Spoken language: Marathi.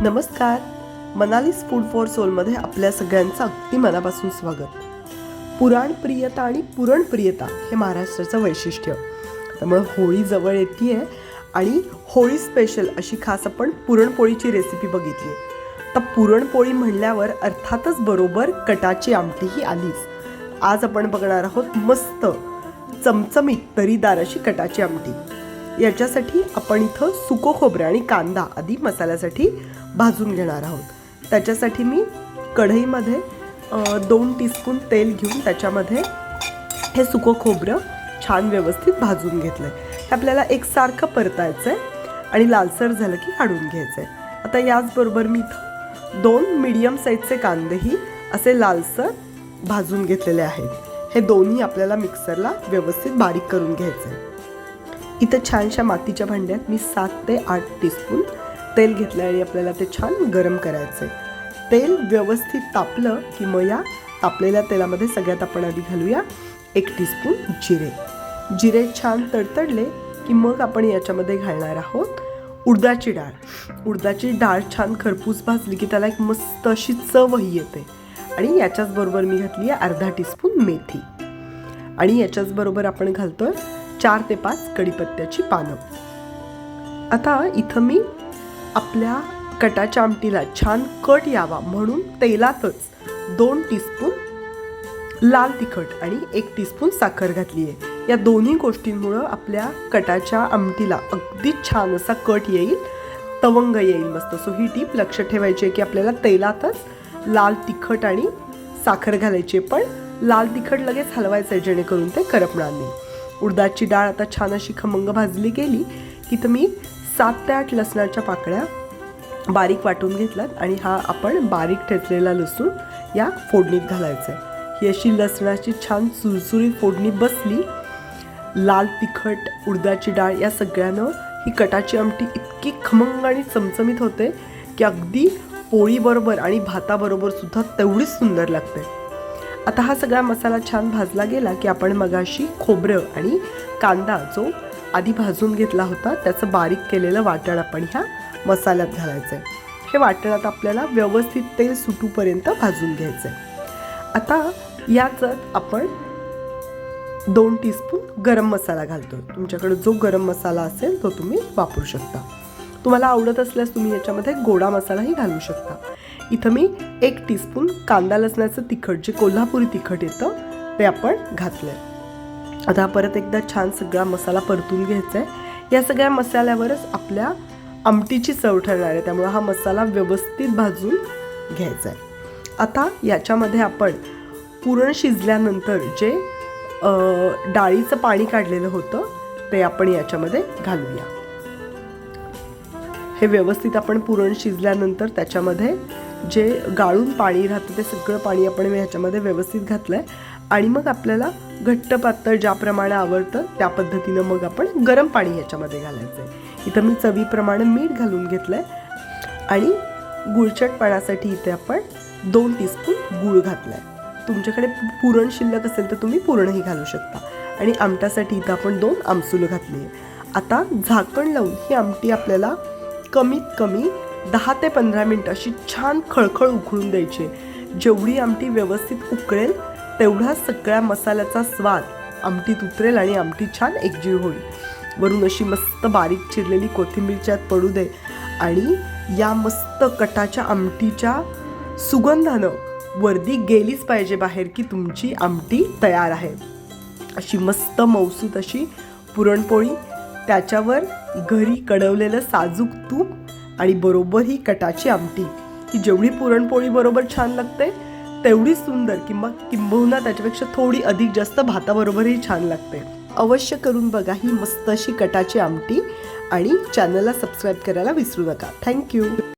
नमस्कार. मनालीस फूड फॉर सोलमध्ये आपल्या सगळ्यांचं अगदी मनापासून स्वागत. पुराणप्रियता आणि पुरणप्रियता हे महाराष्ट्राचं वैशिष्ट्य. त्यामुळे होळी जवळ येते आहे आणि होळी स्पेशल अशी खास आपण पुरणपोळीची रेसिपी बघितली. आहे तर पुरणपोळी म्हणल्यावर अर्थातच बरोबर कटाची आमटी ही आलीच. आज आपण बघणार आहोत मस्त चमचमीत तरीदार अशी कटाची आमटी. याच्यासाठी आपण इथं सुको खोबरं आणि कांदा आधी मसाल्यासाठी भाजून घेणार आहोत. त्याच्यासाठी मी कढईमध्ये दोन टीस्पून तेल घेऊन त्याच्यामध्ये हे सुकं खोबरं छान व्यवस्थित भाजून घेतलं आहे हे आपल्याला एकसारखं परतायचं आहे आणि लालसर झालं की काढून घ्यायचं आहे आता याचबरोबर मी इथं दोन मिडियम साईजचे कांदेही असे लालसर भाजून घेतलेले आहेत. हे दोन्ही आपल्याला मिक्सरला व्यवस्थित बारीक करून घ्यायचं आहे इथं छानशा मातीच्या भांड्यात मी सात ते आठ टीस्पून तेल घेतलं आणि आपल्याला ते छान गरम करायचं आहे तेल व्यवस्थित तापलं की मग या तापलेल्या तेलामध्ये सगळ्यात आपण आधी घालूया एक टीस्पून जिरे. जिरे छान तडतडले की मग आपण याच्यामध्ये घालणार आहोत उडदाची डाळ. उडदाची डाळ छान खरपूस भाजली की त्याला एक मस्त अशी चवही येते. आणि याच्याचबरोबर मी घातली आहे अर्धा टीस्पून मेथी. आणि याच्याचबरोबर आपण घालतो आहे चार ते पाच कढीपत्त्याची पानं. आता इथं मी आपल्या कटाच्या आमटीला छान कट यावा म्हणून तेलातच दोन टीस्पून लाल तिखट आणि एक टीस्पून साखर घातली आहे. या दोन्ही गोष्टींमुळं आपल्या कटाच्या आमटीला अगदी छान असा कट येईल तवंग येईल मस्त. सो ही टीप लक्ष ठेवायची आहे की आपल्याला तेलातच लाल तिखट आणि साखर घालायची आहे पण लाल तिखट लगेच हलवायचं आहे जेणेकरून ते करपणार नाही. उडदाची डाळ आता छान अशी खमंग भाजली गेली की तर मी सात ते आठ लसणाच्या पाकळ्या बारीक वाटून घेतल्यात आणि हा आपण बारीक ठेचलेला लसूण या फोडणीत घालायचा आहे. ही अशी लसणाची छान सुरसुरीत फोडणी बसली. लाल तिखट उडदाची डाळ या सगळ्यानं ही कटाची आमटी इतकी खमंग आणि चमचमीत होते की अगदी पोळीबरोबर आणि भाताबरोबर सुद्धा तेवढीच सुंदर लागते. आता हा सगळा मसाला छान भाजला गेला की आपण मगाशी खोबरं आणि कांदा जो आधी भाजून घेतला होता त्याचं बारीक केलेलं वाटण आपण ह्या मसाल्यात घालायचं आहे हे वाटणात आपल्याला व्यवस्थित तेल सुटूपर्यंत भाजून घ्यायचं आहे आता याच्यात आपण दोन टीस्पून गरम मसाला घालतो तुमच्याकडे जो गरम मसाला असेल तो तुम्ही वापरू शकता. तुम्हाला आवडत असल्यास तुम्ही याच्यामध्ये गोडा मसालाही घालू शकता. इथं मी एक टीस्पून कांदा लसणाचं तिखट जे कोल्हापुरी तिखट येतं ते आपण घातलं आहे आता परत एकदा छान सगळा मसाला परतून घ्यायचा आहे या सगळ्या मसाल्यावरच आपल्या आमटीची चव ठरणार आहे. त्यामुळे हा मसाला व्यवस्थित भाजून घ्यायचा आहे आता याच्यामध्ये आपण पुरण शिजल्यानंतर जे डाळीचं पाणी काढलेलं होतं ते आपण याच्यामध्ये घालूया. हे व्यवस्थित आपण पुरण शिजल्यानंतर त्याच्यामध्ये जे गाळून पाणी राहतं ते सगळं पाणी आपण ह्याच्यामध्ये व्यवस्थित घातलं आहे आणि मग आपल्याला घट्ट पातळ ज्याप्रमाणे आवडतं त्या पद्धतीनं मग आपण गरम पाणी ह्याच्यामध्ये घालायचं आहे इथं मी चवीप्रमाणे मीठ घालून घेतलं आहे आणि गुळचटपणासाठी इथे आपण दोन टीस्पून गूळ घातला आहे तुमच्याकडे पुरण शिल्लक असेल तर तुम्ही पुरणही घालू शकता. आणि आमटासाठी इथं आपण दोन आमसूल घातली. आहे आता झाकण लावून ही आमटी आपल्याला कमीत कमी दहा ते पंधरा मिनटं अशी छान खळखळ उकळून द्यायची. जेवढी आमटी व्यवस्थित उकळेल तेवढा सगळ्या मसाल्याचा स्वाद आमटीत उतरेल आणि आमटी छान एकजीव होईल. वरून अशी मस्त बारीक चिरलेली कोथिंबीरच्यात पडू दे आणि या मस्त कटाच्या आमटीच्या सुगंधानं वर्दी गेलीच पाहिजे बाहेर की तुमची आमटी तयार आहे. अशी मस्त मौसूत अशी पुरणपोळी त्याच्यावर घरी कडवलेलं साजूक तूप आणि बरोबर ही कटाची आमटी. ही जेवढी पुरणपोळी बरोबर छान लागते तेवढी सुंदर किंवा किंबहुना त्याच्यापेक्षा थोडी अधिक जास्त भाताबरोबरही छान लागते. अवश्य करून बघा ही मस्त अशी कटाची आमटी आणि चॅनलला सबस्क्राईब करायला विसरू नका. थँक्यू